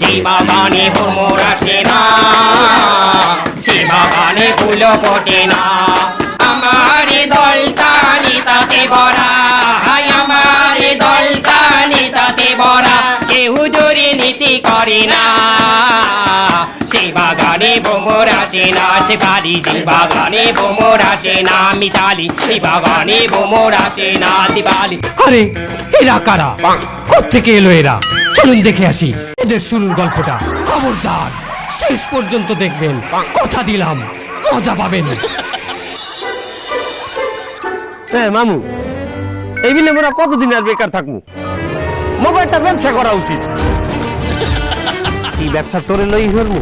যে বাগানে ভ্রমর আসে না। সে বাগানে ফুল ফোটে না। আমার দলটা নিতাতে ভরা হায় আমার দলটা নিতাতে ভরা কেউ জোরে নীতি করে না। বাগানে ভ্রমর আসে না সে বাড়ি যে বাগানে ভ্রমর আসে না মিতালি। সে বাগানে ভ্রমর আসে না দিবালি। আরে এরা কারা? কোথেকে এলো এরা? চলুন দেখে আসি। এদের শুরুর গল্পটা। খবরদার। শেষ পর্যন্ত দেখবেন। কথা দিলাম। মজা পাবেন। হ্যাঁ মামু, এই বিলে মোরা কতদিন আর বেকার থাকব? একটা ব্যবসা করা উচিত। কি ব্যবসা তোরে লই হরমু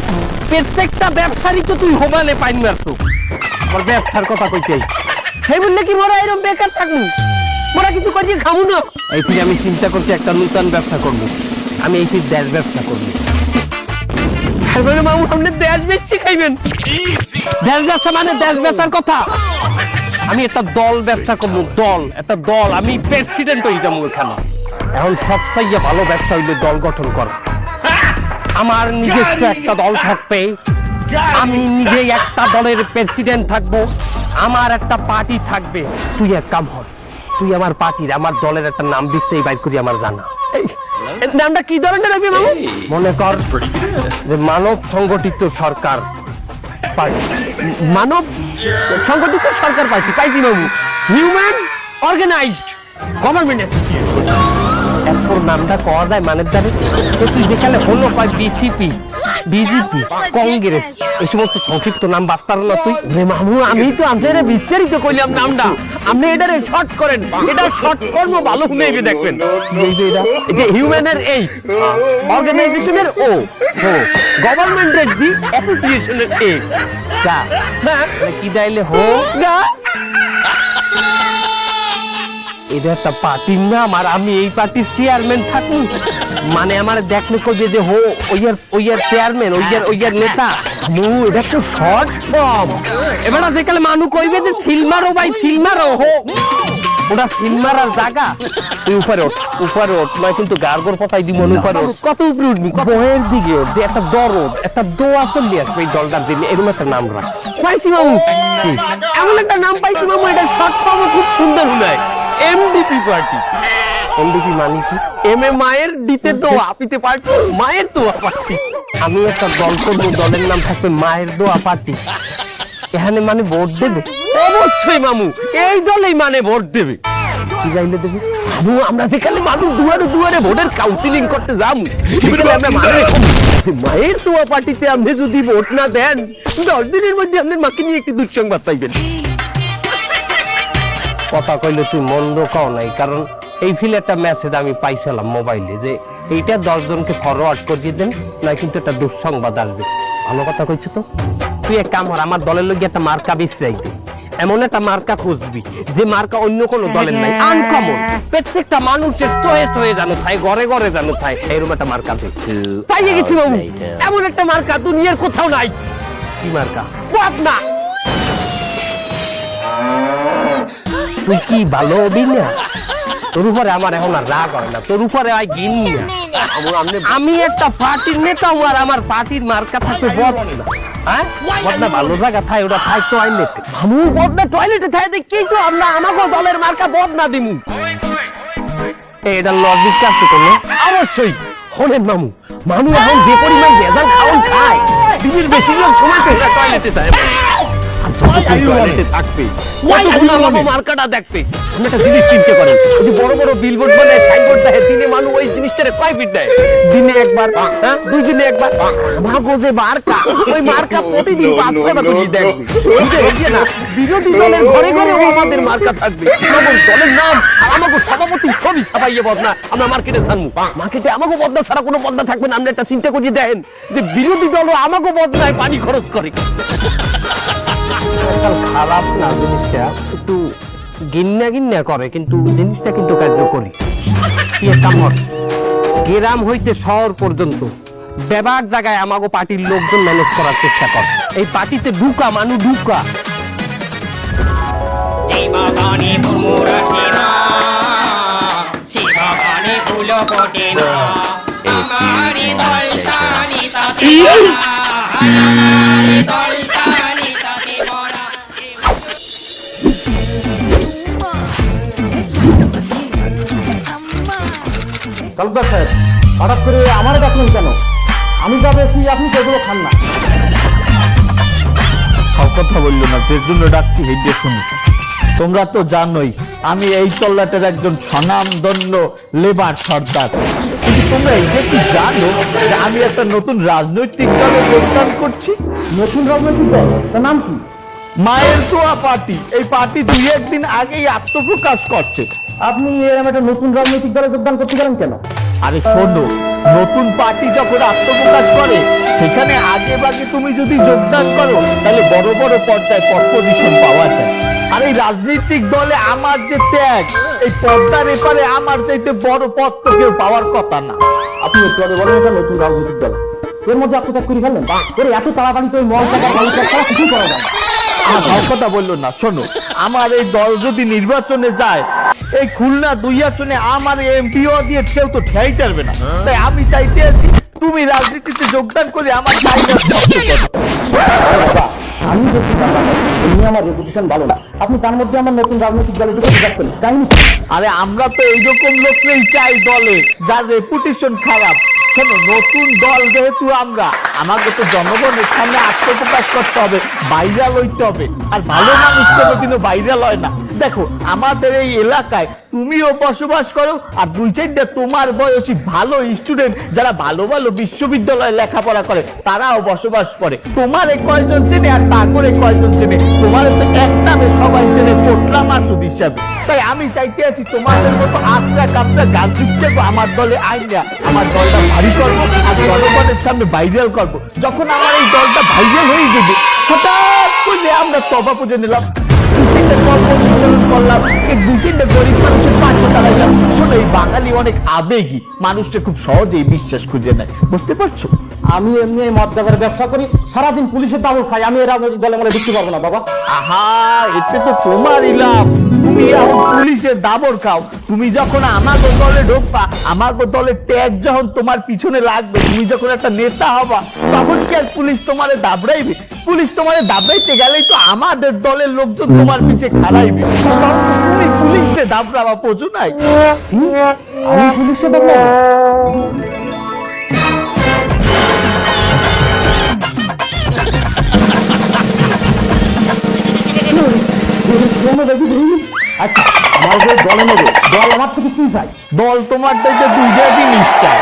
প্রত্যেকটা ব্যবসারই তো তুই হোমালে পাইন মারতো আমার ব্যবসার কথা কইতে সেই বললে কি মোরা এরকম বেকার থাকব? মোরা কিছু করিয়ে খাব না? এই ফিরে আমি চিন্তা করছি একটা নতুন ব্যবসা করব। আমি এই দেশ ব্যবসা করব। তারপরে মামু আপনি দেশ বেচছি খাইবেন। দেশ ব্যবসা মানে দেশ ব্যবসার কথা। আমি একটা দল ব্যবসা করব দল একটা দল। আমি প্রেসিডেন্ট হয়ে যাব এখানে। এখন সবচাইয়ে ভালো ব্যবসা হইলে দল গঠন করা। আমার নিজস্ব একটা দল থাকবে। আমি নিজে একটা দলের প্রেসিডেন্ট থাকব। আমার একটা পার্টি থাকবে। তুই এক কাম হর তুই আমার পার্টির আমার দলের একটা নাম দিচ্ছে বাইর করি আমার জানা। এই, নামটা কি ধরনের হবে মামু? মনে কর যে মানব সংগঠিত সরকার পার্টি। মানব সংগঠিত সরকার পার্টি পাইছি বাবু হিউম্যান অর্গানাইজড গভর্নমেন্ট এরপর নামটা পাওয়া যায় মানের দ্বারে তো তুই যেখানে হলো পাই বিসিপি বিজেপি কংগ্রেস এই সমস্ত সংক্ষিপ্ত নাম বাস্তার না তুই। রে মামু আমি তো আপনার বিস্তারিত কইলাম নামটা। আপনি এটারে শর্ট করেন। এটা শর্ট কর্ম ভালো নেবে দেখবেন। যে হিউম্যানের এই অর্গানাইজেশনের ও ও গভর্নমেন্টের জি অ্যাসোসিয়েশনের এ গা হ্যাঁ কি দাইলে হো গা এটা একটা পার্টির নাম আর আমি এই পার্টির চেয়ারম্যান থাকুন। মানে আমার দেখলে কইবে যে হো ওইয়ার ওইয়ার চেয়ারম্যান ওইয়ার ওইয়ার নেতা। মু এটা তো শর্ট ফর্ম এবার যেকালে মানু কইবে যে সিলমারো ভাই সিলমারো হো। ওটা সিলমারার জায়গা। তুই উপরে ওঠ উপরে ওঠ। নয় কিন্তু গার্গর পচাই দিব উপরে ওঠ। কত উপরে উঠবি? বহের দিকে যে একটা দরদ একটা দোয়া চলি আসবে এই দলটার জন্য। এরকম একটা নাম রাখ। পাইছি মামু? এমন একটা নাম পাইছি মামু, এটা শর্ট ফর্ম খুব সুন্দর শুনায় এমডিপি পার্টি এমডিপি মানে কি? এম এ মায়ের দিতে দোয়া পিতে পার্টি মায়ের দোয়া পার্টি আমি একটা দল করব দলের নাম থাকবে মায়ের দোয়া পার্টি এখানে মানে ভোট দেবে? অবশ্যই মামু এই দলেই মানে ভোট দেবে। কি যাইলে দেবে? মামু আমরা যেখানে মানুষ দুয়ারে দুয়ারে ভোটের কাউন্সিলিং করতে যাম সেখানে আমরা মানে মায়ের দোয়া পার্টিতে আপনি যদি ভোট না দেন দশ দিনের মধ্যে আপনার মাকে নিয়ে একটি দুঃসংবাদ পাইবেন। কথা কইলে তুই মন্দ কও নাই কারণ এই ফিলে একটা মেসেজ আমি পাইছিলাম মোবাইলে যে এইটা দশ জনকে ফরওয়ার্ড করিয়ে দেন না কিন্তু একটা দুঃসংবাদ আসবে। ভালো কথা কইছো তো? তুই এক কাম কর আমার দলের লোক একটা মার্কা বিশ্রাই দে। এমন একটা মার্কা খুঁজবি যে মার্কা অন্য কোনো দলের নাই আনকমন প্রত্যেকটা মানুষের চয়ে চয়ে জানো থাই ঘরে ঘরে জানো থাই এরকম একটা মার্কা দে। পাইয়ে গেছি বাবু। এমন একটা মার্কা দুনিয়ার কোথাও নাই। কি মার্কা? না। তুই কি ভালো হবি না? তোর উপরে আমার এখন আর রাগ হয় না। তোর উপরে আই গিন আমি একটা পার্টির নেতা আর আমার পার্টির মার্কা থাকবে বদনা হ্যাঁ ভালো জায়গা ওটা টয়লেট আমু বদনা টয়লেটে দেখি তো, আমরা আমাকে দলের মার্কা বদনা দিমু। এটা লজিক আছে কোনো? অবশ্যই। হলেন মামু। মামু এখন যে পরিমাণ ভেজাল খায় বেশিরভাগ সময় টয়লেটে টয়লেটে থাকবে আমাকে মার্কাটা দেখবে? আপনি একটা জিনিস চিন্তা করেন ওই বড় বড় বিলবোর্ড বানায় সাইনবোর্ড দেয় দিনে মানুষ ওই জিনিসটারে কয় ফিট দেয়? দিনে একবার হ্যাঁ? দুই দিনে একবার। আমাকে যে মার্কা ওই মার্কা প্রতিদিন পাঁচ ছয় করে দেখবে বুঝতে না বিরোধী দলের ঘরে ঘরে আমাদের মার্কা থাকবে। আমাদের দলের নাম আর আমাকে সভাপতি ছবি ছাপাইয়ে বদনা আমরা মার্কেটে ছাড়বো। মার্কেটে আমাকে বদনা ছাড়া কোনো বদনা থাকবে না। আপনি একটা চিন্তা করিয়ে দেন যে বিরোধী দল আমাকে বদনায় পানি খরচ করে। আজকাল খারাপ না জিনিসটা? একটু গিন্না গিন্না করে, কিন্তু জিনিসটা কিন্তু কার্যকরী। কি মত? গ্রাম হইতে শহর পর্যন্ত বেবাক জায়গায় আমাগো পার্টির লোকজন ম্যানেজ করার চেষ্টা কর। এই পার্টিতে ঢুকা মানু ঢুকা। যে বাগানে ভ্রমর আসে না সে ফুল ফোটে না। আমার দলটা তালুকদার সাহেব হঠাৎ করে আমার ডাকলেন কেন? আমি যা বেশি আপনি তো এগুলো খান না। কথা বলল না যে জন্য ডাকছি হেডে শুনি। তোমরা তো জানোই আমি এই তল্লাটের একজন স্বনামধন্য লেবার সর্দার। তোমরা এইটা কি জানো যে আমি একটা নতুন রাজনৈতিক দলে যোগদান করছি? নতুন রাজনৈতিক দল? তার নাম কি? মায়ের দোয়া পার্টি। এই পার্টি দুই একদিন আগেই আত্মপ্রকাশ করছে। আপনি এরকম একটা নতুন রাজনৈতিক দলে যোগদান করতে গেলেন কেন? আরে শোনো নতুন পার্টি যখন আত্মপ্রকাশ করে সেখানে আগে বাগে তুমি যদি যোগদান করো তাহলে বড় বড় পর্যায়ে পদ পজিশন পাওয়া যায়। আর এই রাজনৈতিক দলে আমার যে ত্যাগ এই পদ্মার এপারে আমার চাইতে বড় পদ তো কেউ পাওয়ার কথা না। আপনি একটু আগে বলেন এটা নতুন রাজনৈতিক দল। এর মধ্যে আত্মত্যাগ করে ফেললেন? এত তাড়াতাড়ি তো ওই মল টাকা করা যায়? না। আর কথা বলল না শোনো আমার এই দল যদি নির্বাচনে যায়, এই খুলনা দুই আসনে আমার এমপিও দিয়ে কেউ তো ঠেয়াই টারবে না। তাই আমি চাইতে আছি, তুমি রাজনীতিতে যোগদান করে আমার জায়গা আমি বেশি টাকা। এমনি আমার রেপুটেশন ভালো না। আপনি তার মধ্যে আমার নতুন রাজনৈতিক দলে ঢুকে যাচ্ছেন তাই আরে আমরা তো এইরকম লোককেই চাই দলে, যার রেপুটেশন খারাপ। শোনো, নতুন দল যেহেতু আমরা, আমাকে তো জনগণের সামনে আত্মপ্রকাশ করতে হবে ভাইরাল হইতে হবে। আর ভালো মানুষ কোনোদিনও ভাইরাল হয় না। দেখো, আমাদের এই এলাকায় তুমিও বসবাস করো আর দুই চারটা তোমার বয়সী ভালো স্টুডেন্ট যারা ভালো ভালো বিশ্ববিদ্যালয়ে লেখাপড়া করে, তারাও বসবাস করে। তোমার কয়জন চেনে আর তা করে কয়জন চেনে? তোমার তো এক নামে সবাই চেনে পোটলা মাসুদ হিসাবে। তাই আমি চাইতে আছি তোমাদের মতো আচ্ছা কাচ্চা গান যুক্তে আমার দলে আইনা আমার দলটা ভারী করব আর জনগণের সামনে ভাইরাল করব। যখন আমার এই দলটা ভাইরাল হয়ে যাবে, হঠাৎ করে আমরা তবা পুজো নিলাম। দু তিনটে বিতরণ করলাম। এই দু গরিব মানুষের পাশে শোনো এই বাঙালি অনেক আবেগী। মানুষটা খুব সহজেই বিশ্বাস খুঁজে নেয়। বুঝতে পারছ? আমি এমনি মদ ব্যবসা করি সারাদিন পুলিশের দাবল খাই। আমি এরা দলে মনে ঢুকতে পারব না বাবা। আহা এতে তো তোমারই লাভ। তুমি এখন পুলিশের দাবর খাও। তুমি যখন আমাকে দলে ঢুকবা আমাকে দলে ট্যাগ যখন তোমার পিছনে লাগবে তুমি যখন একটা নেতা হবা তখন কি আর পুলিশ তোমারে দাবড়াইবে? পুলিশ তোমারে দাবড়াইতে গেলেই তো আমাদের দলের লোকজন তোমার পিছে খাড়াইবে। তখন তো তুমি পুলিশকে দাবড়াবা বোঝো নাই? আমি পুলিশের দাবল আচ্ছা আমার দলে নেবে। দল আমার থেকে কি চাই দল তোমার দুইটা জিনিস চাই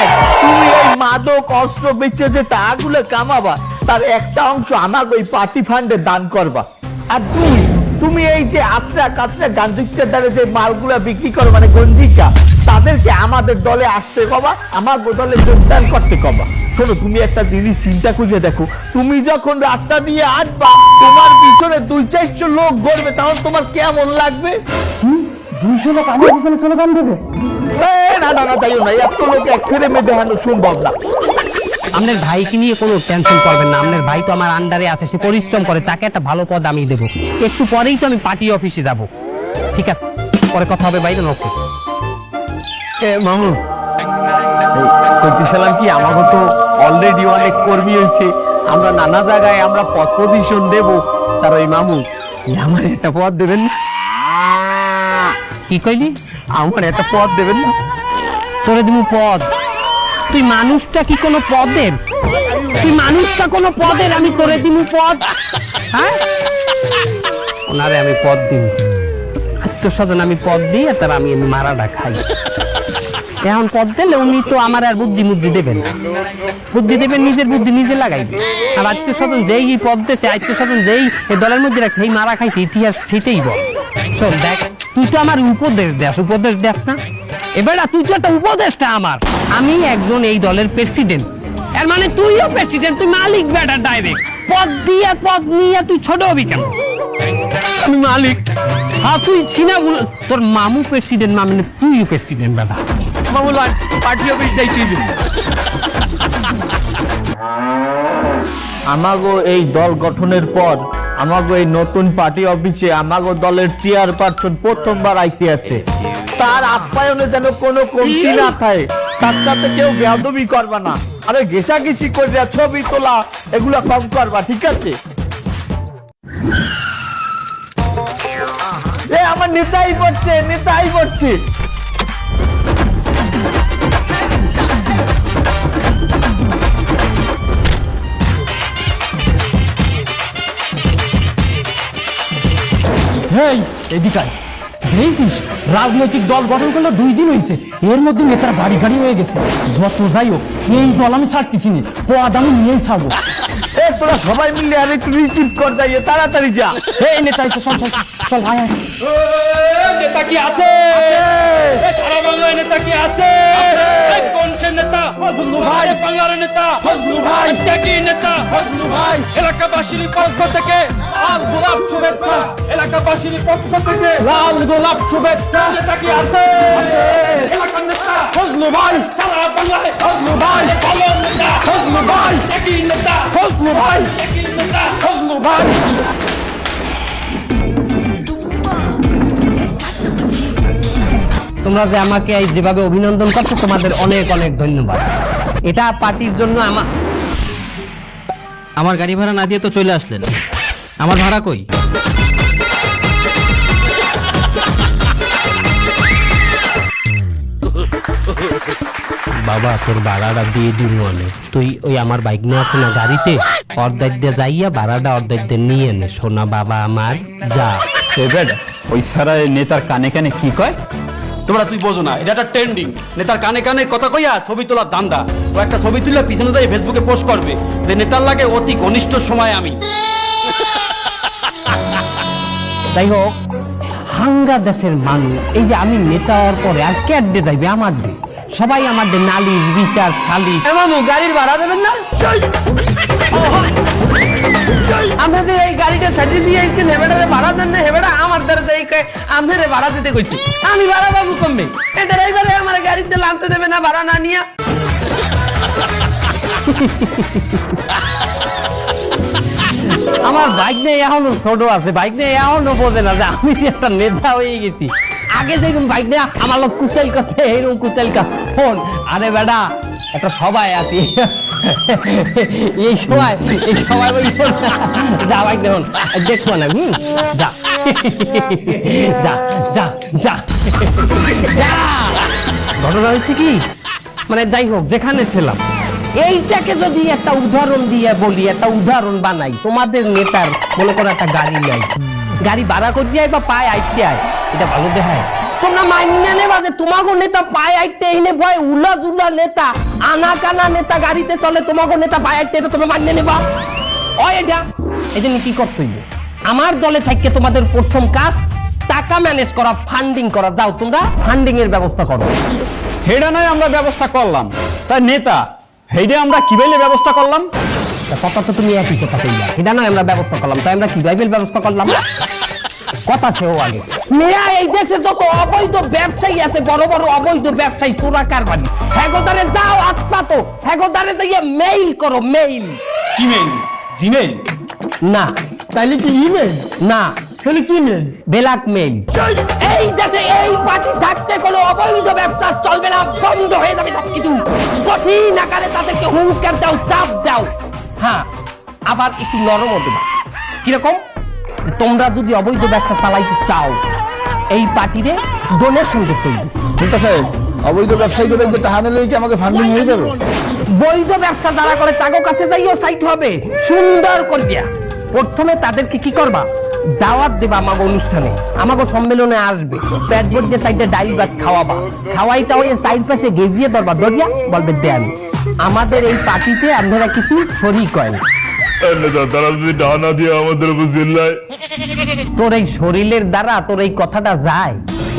এক তুমি এই মাদক অস্ত্র বেচে যে টাকাগুলো কামাবা তার একটা অংশ আমাকে ওই পার্টি ফান্ডে দান করবা। আর দুই তুমি এই যে আচরা কাচরা গাঞ্জুকটার দ্বারা যে মালগুলা বিক্রি করো মানে গঞ্জিকা তাদেরকে আমাদের দলে আসতে কবা আমার দলে যোগদান করতে কবা। শোনো তুমি একটা জিনিস চিন্তা করে দেখো তুমি যখন রাস্তা দিয়ে আসবা তোমার পিছনে দুই চারশো লোক গড়বে তখন তোমার কেমন লাগবে? দুইশো লোক আমার পিছনে স্লোগান দেবে? না না না যাইও না এত লোক এক ফেরে মেয়ে দেখানো সম্ভব না। আপনার ভাইকে নিয়ে কোনো টেনশন করবেন না। আপনার ভাই তো আমার আন্ডারে আছে সে পরিশ্রম করে তাকে একটা ভালো পদ আমি দেবো। একটু পরেই তো আমি পার্টি অফিসে যাব। ঠিক আছে? পরে কথা হবে বাইরে ওকে এ মামু। কইতেছিলাম কি আমাকে তো অলরেডি অনেক কর্মী হয়েছে আমরা নানা জায়গায় আমরা পদ পজিশন দেব। তার ওই মামু আমার একটা পদ দেবেন না? কি কইলি? আমার একটা পদ দেবেন না? তোরে দিমু পদ। তুই মানুষটা কি কোনো পদের? তুই মানুষটা কোনো পদের? আমি তোরে দিমু পদ। হ্যাঁ? ওনারে আমি পদ দিই আত্মস্বজন আমি পদ দিই, আর তার আমি মারাটা খাই। এখন পদ দিলে উনি তো আমার আর বুদ্ধি মুদ্ধি দেবেন না। বুদ্ধি দেবেন, নিজের বুদ্ধি নিজে লাগাইবে আর আত্মীয় স্বজন যেই পদ দেশে আত্মীয় স্বজন যেই এই দলের মধ্যে রাখছে সেই মারা খাইছে, ইতিহাস সেটাই বল। শোন, দেখ, তুই তো আমার উপদেশ দেস উপদেশ দেস না। এবার তুই তো একটা উপদেশটা আমার। আমি একজন এই দলের প্রেসিডেন্ট এর মানে তুইও প্রেসিডেন্ট তুই মালিক বেটা ডাইরেক্ট পদ দিয়ে পদ নিয়ে তুই ছোট হবি কেন? আমি মালিক। হ্যাঁ তুই চিনা বল- তোর মামু প্রেসিডেন্ট মানে তুইও প্রেসিডেন্ট বেটা। মামু লয় পার্টি অফিস যাইতে দিবি। আমাগো এই দল গঠনের পর আমাগো এই নতুন পার্টি অফিসে আমাগো দলের চেয়ারপারসন প্রথমবার আইতে আছে। তার আপ্যায়নে যেন কোনো কমতি না থাকে। তার সাথে কেউ বেয়াদবি করবা না। আরে ঘেসাঘেসি করে ছবি তোলা, এগুলা কম করবা, ঠিক আছে? এ, আমার নেতাই পড়ছে নেতাই পড়ছে হেই এদিকায় দেখেছিস রাজনৈতিক দল গঠন করলে দুই দিন হয়েছে। এর মধ্যে নেতার বাড়ি গাড়ি হয়ে গেছে। যত যাই হোক এই দল আমি ছাড়তেছি না। পদ আমি নিয়েই ছাড়বো। এ তোরা সবাই মিলে আর একটু রিসিভ কর যাইয়ে তাড়াতাড়ি যা। এই নেতা এসে চল চল চল আয় আয়। নেতা কি আছে? সারা বাংলায় নেতা কি আছে? কোন সে নেতা? ভাই। বাংলার নেতা। ফজলু ভাই। নেতা ফজলু ভাই এলাকাবাসীর পক্ষ থেকে লাল গোলাপ শুভেচ্ছা। এলাকাবাসীর পক্ষ থেকে লাল গোলাপ শুভেচ্ছা। নেতা কি আছে। এলাকার নেতা। ফজলু ভাই সারা বাংলায় ফজলু ভাই ভালো নেতা। ফজলু ভাই কি নেতা। ফজলু ভাই কি নেতা। ফজলু ভাই তোমরা যে আমাকে এই যেভাবে অভিনন্দন করছ তোমাদের অনেক অনেক ধন্যবাদ। এটা পার্টির জন্য আমার আমার গাড়ি ভাড়া না দিয়ে তো চলে আসলেন। আমার ভাড়া কই? বাবা তোর ভাড়াটা দিয়ে দিব অনেক তুই ওই আমার বাইক নিয়ে আসে না গাড়িতে? অর্ধেক দিয়ে যাইয়া ভাড়াটা অর্ধেক দিয়ে নিয়ে নে। সোনা বাবা আমার যা। ওই সারা নেতার কানে কানে কি কয়? তোমরা তুই বোঝো না, এটা একটা ট্রেন্ডিং নেতার কানে কানে কথা কইয়া ছবি তোলার দান্দা ও একটা ছবি তুলে পিছনে দিয়ে ফেসবুকে পোস্ট করবে যে নেতার লাগে অতি ঘনিষ্ঠ সময় আমি। যাই হোক, হাঙ্গা দেশের মানুষ, এই যে আমি নেতার পরে আর কে দে যাইবে? আমার দে সবাই আমার দে নালিশ বিচার সালিশ মামু গাড়ির ভাড়া দেবেন না? আপনাদের এই গাড়িটা সাজিয়ে দিয়ে হেবেটারে ভাড়া দেন না হেবেটা আমার দ্বারা যাই কয় ভাড়া দিতে কইছি। আমি ভাড়া বাবু কমবে। এ ড্রাইভারে আমার গাড়িতে দেবে না ভাড়া না নিয়া। আমার বাইক নিয়ে এখনও ছোট আছে বাইক নিয়ে এখনও বোঝে না যে আমি একটা নেতা হয়ে গেছি। আগে দেখুন বাইক নিয়ে আমার লোক কুচাইল করছে এইরকম কুচাইল ফোন। আরে বেটা, একটা সবাই আছি। এই সময় এই সময় যা বাইক দেখুন দেখব না, হুম? যা। যা যা যা। যা। ঘটনা হয়েছে কি? মানে যাই হোক, যেখানে ছিলাম। এইটাকে যদি একটা উদাহরণ দিয়ে বলি, একটা উদাহরণ বানাই, তোমাদের নেতার মনে করো একটা গাড়ি নাই। গাড়ি ভাড়া করতে আয় বা পায়ে আইতে আয় এটা ভালো দেখায়। তোমরা মান্য নেবা যে তোমাকে নেতা পায়ে আইতে এনে ভয় উলা জুলা নেতা আনা কানা নেতা গাড়িতে চলে তোমাকে নেতা পায়ে আইতে এটা তোমরা মান্য নেবা। ও এটা এই জন্য কি করতে হইবে? আমার দলে থাকতে তোমাদের প্রথম কাজ টাকা ম্যানেজ করা ফান্ডিং করা। দাও তোমরা ফান্ডিং এর ব্যবস্থা করো। হেডা নয় আমরা ব্যবস্থা করলাম। তাই নেতা হেডে আমরা কীভাবে ব্যবস্থা করলাম? তা কথা তো তুমি একই কথা কইলা। এটা নয় আমরা ব্যবস্থা করলাম তাই আমরা কি বাইবেল ব্যবস্থা করলাম? কথা সেও আগে। মেয়া এই দেশে যত অবৈধ ব্যবসায়ী আছে বড় বড় অবৈধ ব্যবসায়ী তোরা কারবারি হ্যাগোদারে যাও আত্মা তো হ্যাগোদারে দিয়ে মেইল করো মেইল ইমেল জিমেল না। তাইলে কি ইমেল না। তাহলে কি মেল ব্ল্যাক মেইল এই দেশে এই পার্টি থাকতে কোনো অবৈধ ব্যবসা চলবে না বন্ধ হয়ে যাবে সবকিছু। কঠিন আকারে তাদেরকে হুঙ্কার দাও চাপ দাও। হ্যাঁ আবার একটু নরম দেবা। কীরকম? তোমরা যদি অবৈধ ব্যবসা চালাইতে চাও এই পার্টিরে ডোনেশন করতে হইবে নেতা সাহেব অবৈধ ব্যবসায়ীদের দেখতে টাকা নিলে কি আমাকে ফান্ডিং হয়ে যাবে? বৈধ ব্যবসা যারা করে কাছে যাইও সাইট হবে। সুন্দর করিয়া। প্রথমে তাদেরকে কি করবা? দাওয়াত দেবা আমাকে অনুষ্ঠানে। আমাকে সম্মেলনে আসবে। পেট ভরিয়ে সাইডে ডাইল ভাত খাওয়াবা। খাওয়াইটা ওই সাইড পাশে গেজিয়ে ধরবা। দরিয়া বলবে দেন আমাদের এই পার্টিতে আপনারা কিছু শরিক করেন। তারা যদি ডানা দিয়ে আমাদের উপর চিল্লায় তোর এই শরীরের দ্বারা তোর এই কথাটা যায়।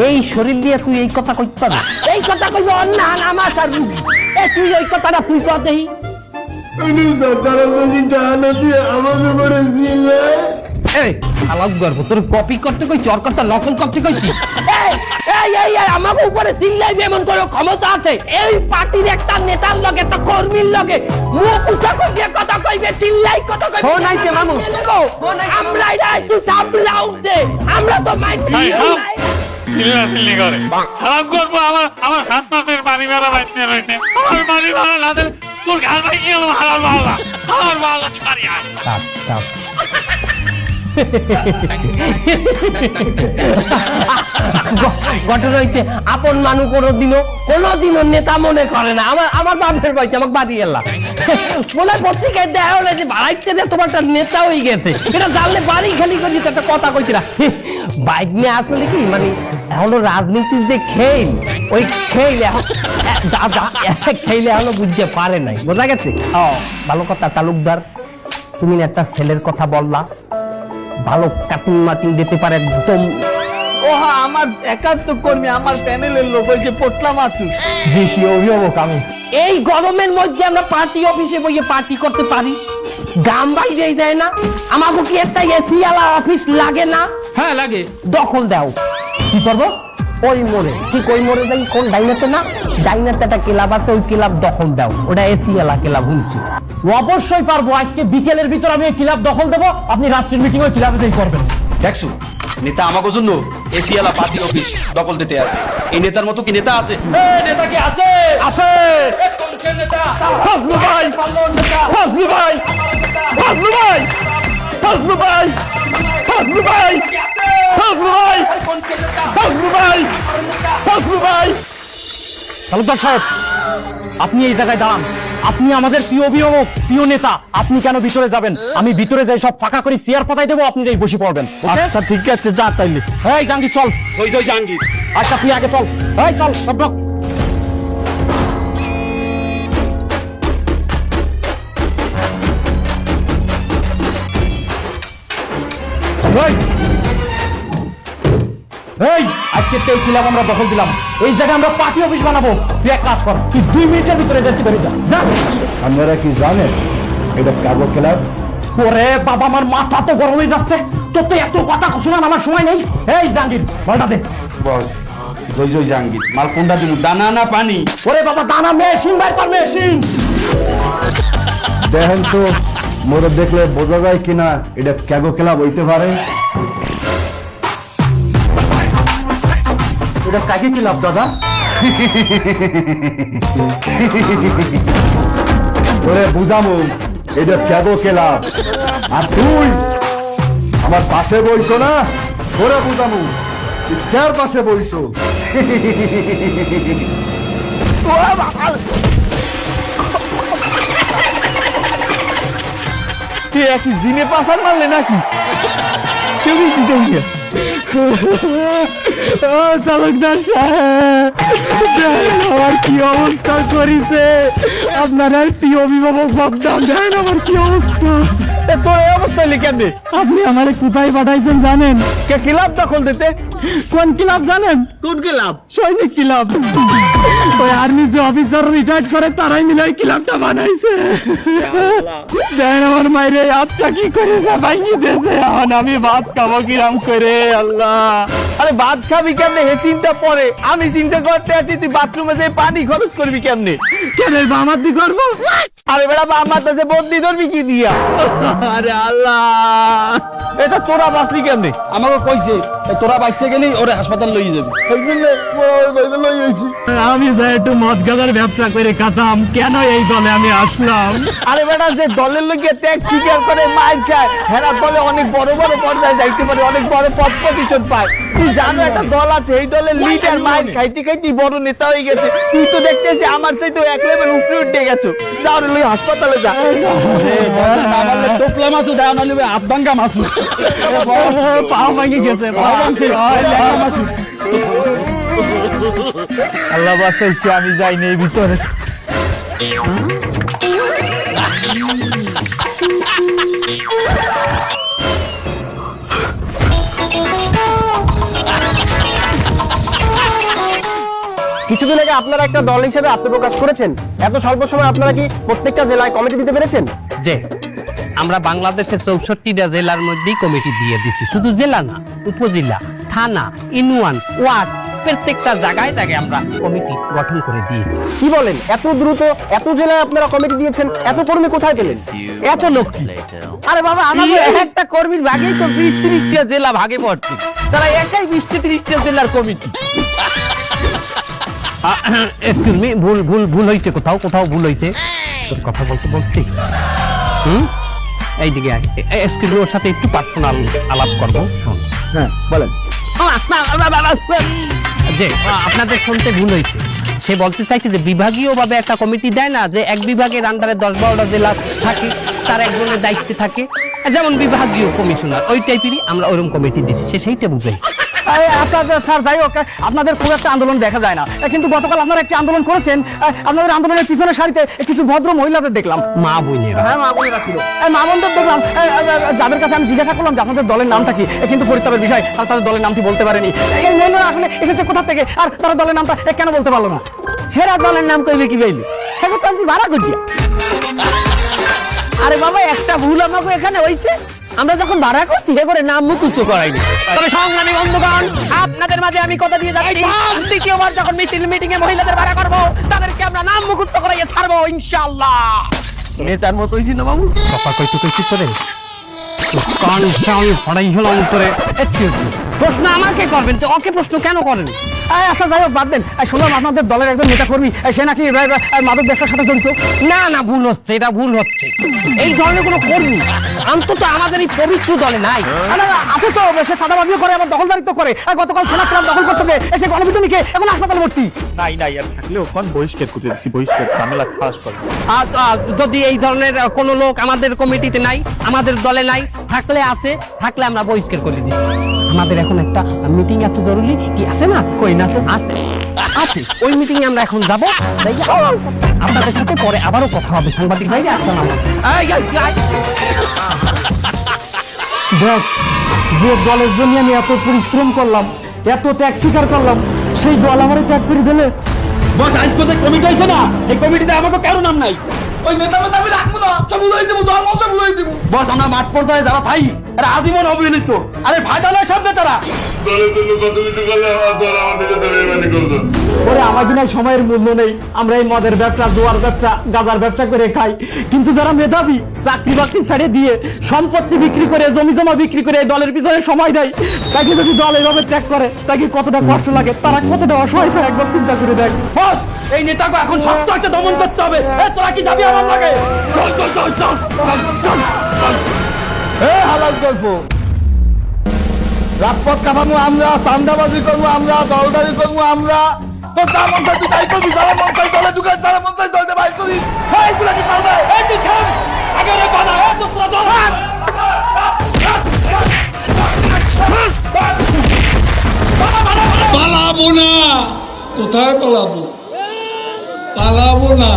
এই শরীর দিয়ে তুই এই কথা কইতে না এই কথা কইবে অন্য আমার আর এ তুই এই কথাটা তুই কর দেহি তারা যদি দিয়ে আমাদের উপরে চিল্লায় এই আলাপ গর্ব তোর কপি করতে কই চর করতে নকল করতে কইছি এই এই এই আমাকে উপরে চিল্লাইবে এমন কোনো ক্ষমতা আছে এই পার্টির একটা নেতার লগে একটা কর্মীর লগে মুখ উঁচা করিয়ে কথা কইবে চিল্লাই কথা কইবে। ফোন আইছে, মামু। আমরা এটা একটু সামলাও দে আমরা তো মাইক চিল্লাচিল্লি করে। খারাপ করব আমার আমার হাত মাসের বাড়ি ভাড়া বাঁচতে রয়েছে আমার বাড়ি ভাড়া না দিলে তোর ঘাড় ভাই এলো হারার বাবা হারার বাবা তুই বাড়ি আয়। ঘটনা হয়েছে আপন মানুষ কোনোদিনও কোনোদিনও নেতা মনে করে না। আমার আমার বাপের বয়সে আমাকে বাদি এলাম বলে পত্রিকায় দেওয়া হলো যে বাইকতে দিয়ে তোমার একটা নেতা হয়ে গেছে এটা জানলে বাড়ি খালি করি একটা কথা কইতে না। বাইক নিয়ে আসলে কি মানে এখনও রাজনীতির যে খেল ওই খেল খেলে এখনও বুঝতে পারে নাই। বোঝা গেছে? ও। ভালো কথা তালুকদার। তুমি একটা ছেলের কথা বললা। ভালো কাটিং মাটিং দিতে পারে একদম। ও হ্যাঁ আমার একান্ত কর্মী আমার প্যানেলের লোক ওই যে পোটলা মাছু। জি কি অভিভাবক আমি। এই গরমের মধ্যে আমরা পার্টি অফিসে বইয়ে পার্টি করতে পারি। গাম বাইরে যায় না আমাকে কি একটা এসি আলা অফিস লাগে না? হ্যাঁ লাগে। দখল দাও। কি করব? ওই মোড়ে ঠিক ওই মোড়ে যাই কোন ডাইনাতে না? ডাইনাতে একটা ক্লাব আছে ওই ক্লাব দখল দাও। ওটা এসি আলা ক্লাব শুনছি। অবশ্যই পারব আজকে বিকেলের ভিতর আমি ক্লাব দখল দেবো আপনি রাত্রির মিটিং ওই ক্লাবেতেই করবেন। দেখছ? নেতা আমাকে জন্য এসিয়ালা পার্টি অফিস দখল দিতে আছে। এই নেতার মতো কি নেতা আছে? নেতা কি আছে? আছে! নেতা? ফজলু ভাই! ফজলু ভাই! ফজলু ভাই! ফজলু ভাই! ফজলু ভাই তালুকদার সাহেব আপনি এই জায়গায় দাঁড়ান। আপনি আমাদের প্রিয় অভিভাবক প্রিয় নেতা আপনি কেন ভিতরে যাবেন? আমি ভিতরে যাই সব ফাঁকা করে চেয়ার পাতাই দেবো আপনি যাই বসে পড়বেন আচ্ছা ঠিক আছে যা তাইলে। এই জাঙ্গি চল। ওই জয় জাহাঙ্গীর। আচ্ছা তুই আগে চল। এই চল সব ঢোক। এই! আজকে তো এই ক্লাব আমরা দখল দিলাম। এই জায়গায় আমরা পার্টি অফিস বানাবো। তুই এক কাজ কর তুই দুই মিনিটের ভিতরে যেতে পেরে যা। যা। আপনারা কি জানেন এটা কাগো ক্লাব ওরে বাবা আমার মাথা তো গরম হয়ে যাচ্ছে। তোর তো এত কথা শোনার আমার সময় নেই। এই জাঙ্গির বলটা দে। বস জয় জয় জাহাঙ্গীর। মাল কোনটা দিমু? দানা না পানি? ওরে বাবা দানা মেশিন বাইর কর মেশিন। দেখেন তো মোরে দেখলে বোঝা যায় কিনা এটা ক্যাগো ক্লাব হইতে পারে। এটা কাকে কি লাভ দাদা? ওরে বুঝামু এটা ক্যাগো ক্লাব আর তুই আমার পাশে বইছো না? ওরে বুঝামু তুই কার পাশে বইছো? তুই একই জিনে পাসার মারলে নাকি? কেউই দিতে হইয়া তালুকদার সাহেব। আমার কি অবস্থা করিছে? আপনার আর কি অভিভাবক ভাবতাম দেখেন আমার কি অবস্থা? তোর এই অবস্থা আপনি আমারে কোথায় পাঠাইছেন জানেন? কে ক্লাব দখল দিতে? কোন ক্লাব জানেন? কোন ক্লাব সৈনিক ক্লাব ওই আর্মি যে অফিসার রিটায়ার্ড করে তারাই মিলে ওই ক্লাবটা বানাইছে। দেখেন আমার মাইরে হাতটা কি করে ভাঙি দিয়েছে? এখন আমি ভাত খাব কিরাম করে আল্লাহ। আরে ভাত খাবি কেমনে? হে চিন্তা পরে। আমি চিন্তা করতে আছি তুই বাথরুমে যে পানি খরচ করবি কেমনে? কেন আমার দি করব? আরে বেড়া আমার কাছে বদলি ধরবি কি দিয়া? আরে আল্লাহ। এটা তোরা বাঁচলি কেমনি? আমাকে কইছে তোরা বাইসে গেলি ওরে হাসপাতাল লই যাবি। আমি যাই একটু মদ গাজার ব্যবসা করে কাটাম কেন এই দলে আমি আসলাম? আরে বেটা যে দলের লোকে ত্যাগ স্বীকার করে মাইর খায় হেরা দলে অনেক বড় বড় পর্যায়ে যাইতে পারে অনেক বড় পদ প্রতিশোধ পায়। তুই জানো একটা দল আছে এই দলের লিডার মাইর খাইতে খাইতে বড় নেতা হয়ে গেছে। তুই তো দেখতেছি আমার এক লেভেল উপরে উঠে গেছো। যাও লই হাসপাতালে যা। টোপলা না লিবে পাও ভাঙি গেছে পাও ভাঙছে। আল্লাহ বাসাইছে আমি যাইনি এই ভিতরে। কিছুদিন আগে আপনারা একটা দল হিসেবে আত্মপ্রকাশ করেছেন। এত স্বল্প সময় আপনারা কি প্রত্যেকটা জেলায় কমিটি দিতে পেরেছেন? যে আমরা বাংলাদেশের চৌষট্টিটা জেলার মধ্যেই কমিটি দিয়ে দিছি। শুধু জেলা না উপজেলা থানা ইউনিয়ন ওয়ার্ড প্রত্যেকটা জায়গায় জায়গায় আমরা কমিটি গঠন করে দিয়েছি। কি বলেন? এত দ্রুত এত জেলায় আপনারা কমিটি দিয়েছেন এত কর্মী কোথায় পেলেন? এত লোক? আরে বাবা আমাদের একটা কর্মীর ভাগেই তো বিশ ত্রিশটা জেলা ভাগে পড়ছে তারা একাই বিশ ত্রিশটা জেলার কমিটি। এক্সকিউজ মি ভুল ভুল ভুল হয়েছে কোথাও কোথাও ভুল হয়েছে তোর কথা বলতে বলছি। হুম? এই দিকে আয়। এক্সকিউজ ওর সাথে একটু পার্সোনাল আলাপ করব শোন। হ্যাঁ বলেন। যে আপনাদের শুনতে ভুল হয়েছে সে বলতে চাইছে যে বিভাগীয় ভাবে একটা কমিটি দেয় না যে এক বিভাগের আন্ডারে দশ বারোটা জেলা থাকে তার একজনের দায়িত্বে থাকে। যেমন বিভাগীয় কমিশনার ওই টাইপেরই আমরা ওরকম কমিটি দিচ্ছি সে সেইটা বুঝাইছে। আপনাদের স্যার যাই হোক আপনাদের খুব একটা আন্দোলন দেখা যায় না। কিন্তু গতকাল আপনারা একটি আন্দোলন করেছেন আপনাদের আন্দোলনের সারিতে কিছু ভদ্র মহিলাদের দেখলাম। মা বোনেরা। হ্যাঁ মা বোনেরা ছিল। মা বোনদের দেখলাম যাদের কাছে আমি জিজ্ঞাসা করলাম যে আপনাদের দলের নামটা কি কিন্তু পরিতাপের বিষয় আর তাদের দলের নামটি বলতে পারেনি। এই মহিলারা আসলে এসেছে কোথা থেকে আর তারা দলের নামটা কেন বলতে পারল না? হেরা দলের নাম কইবে কি বাইলি হ্যাঁ তো ভাড়া আরে বাবা একটা ভুল আমাকে এখানে হইছে। আমরা যখন ভাড়া করছি হে করে নাম মুখস্থ করাইনি। তবে সংগ্রামী বন্ধুগণ আপনাদের মাঝে আমি কথা দিয়ে যাচ্ছি। দ্বিতীয়বার যখন মিছিল মিটিং এ মহিলাদের ভাড়া করব তাদেরকে আমরা নাম মুখস্থ করাইয়ে ছাড়বো ইনশাআল্লাহ। নেতার মতো হইছি না বাবু কথা কইতে কইতে করে কান চাল হলাম করে এক্সকিউজ প্রশ্ন আমাকে করবেন? তো ওকে প্রশ্ন কেন করেন? এই, আচ্ছা যাই হোক বাদ দেন। এই, শুনলাম আপনাদের দলের একজন নেতা কর্মী সে নাকি মাদক ব্যবসার সাথে জড়িত। না না ভুল হচ্ছে এটা ভুল হচ্ছে। এই ধরনের কোনো কর্মী অন্তত আমাদের এই পবিত্র দলে নাই। আরে, আছে তো সে সাদাবাজিও করে আবার দখলদারিত্ব করে। গতকাল সেনা ক্লাব দখল করতে গিয়ে এসে গণবিধনিকে এখন হাসপাতালে ভর্তি। নাই নাই আর থাকলেও কোন বহিষ্কার করে দিচ্ছি বহিষ্কার ঝামেলা খাস করে। যদি এই ধরনের কোনো লোক আমাদের কমিটিতে নাই আমাদের দলে নাই থাকলে আছে থাকলে আমরা বহিষ্কার করে দিই। আমাদের এখন একটা মিটিং আছে জরুরি। কি আছে না? কই না তো? আছে। আছে ওই মিটিং এ আমরা এখন যাব। আপনাদের সাথে পরে আবারও কথা হবে। সাংবাদিক ভাইরা এখন। দেখ যে দলের জন্য আমি এত পরিশ্রম করলাম এত ত্যাগ স্বীকার করলাম সেই দল আমারে ত্যাগ করে দিলে। বস আজকে যে কমিটি হয়েছে না এই কমিটিতে আমাকে কারও নাম নাই। ওই নেতা মেতা আমি রাখব না সব উড়াই দেবো ধর্ম সব উড়াই দেবো। বস আমরা মাঠ পর্যায়ে যারা থাই এরা আজীবন অবহেলিত। আরে ফায়দা নয় সব নেতারা দলের জন্য কত কিছু করলে আমার দল আমাদেরকে ধরে মানে করল ওরে আমাদের নাই সময়ের মূল্য নেই। আমরা এই মদের ব্যবসা জোয়ার ব্যবসা গাজার ব্যবসা করে খাই। কিন্তু যারা মেধাবী চাকরি বাকরি ছেড়ে দিয়ে সম্পত্তি বিক্রি করে জমি জমা বিক্রি করে দলের পিছনে সময় দেয় তাকে যদি দল এইভাবে ত্যাগ করে তাকে কতটা কষ্ট লাগে তারা কতটা অসহায় থাকে একবার চিন্তা করে দেখ। বস এই নেতাকে এখন শক্ত একটা দমন করতে হবে। এ তোরা কি যাবি আমার লাগে। চল চল চল চল চল চল চল। এ হালাল করব রাজপথ কাটানো আমরা চান্দাবাজি করব আমরা দলদারি করব আমরা। তো তার মন চাই তুই তাই করবি। যারা মন চাই দলে ঢুকে যারা মন চাই দলে বাইর করিস হ্যাঁ এগুলো কি চলবে এই তুই থাম। আগে ওরে বাধা। এ দোসরা দল। পালাবো না। কোথায় পালাবো? পালাবো না।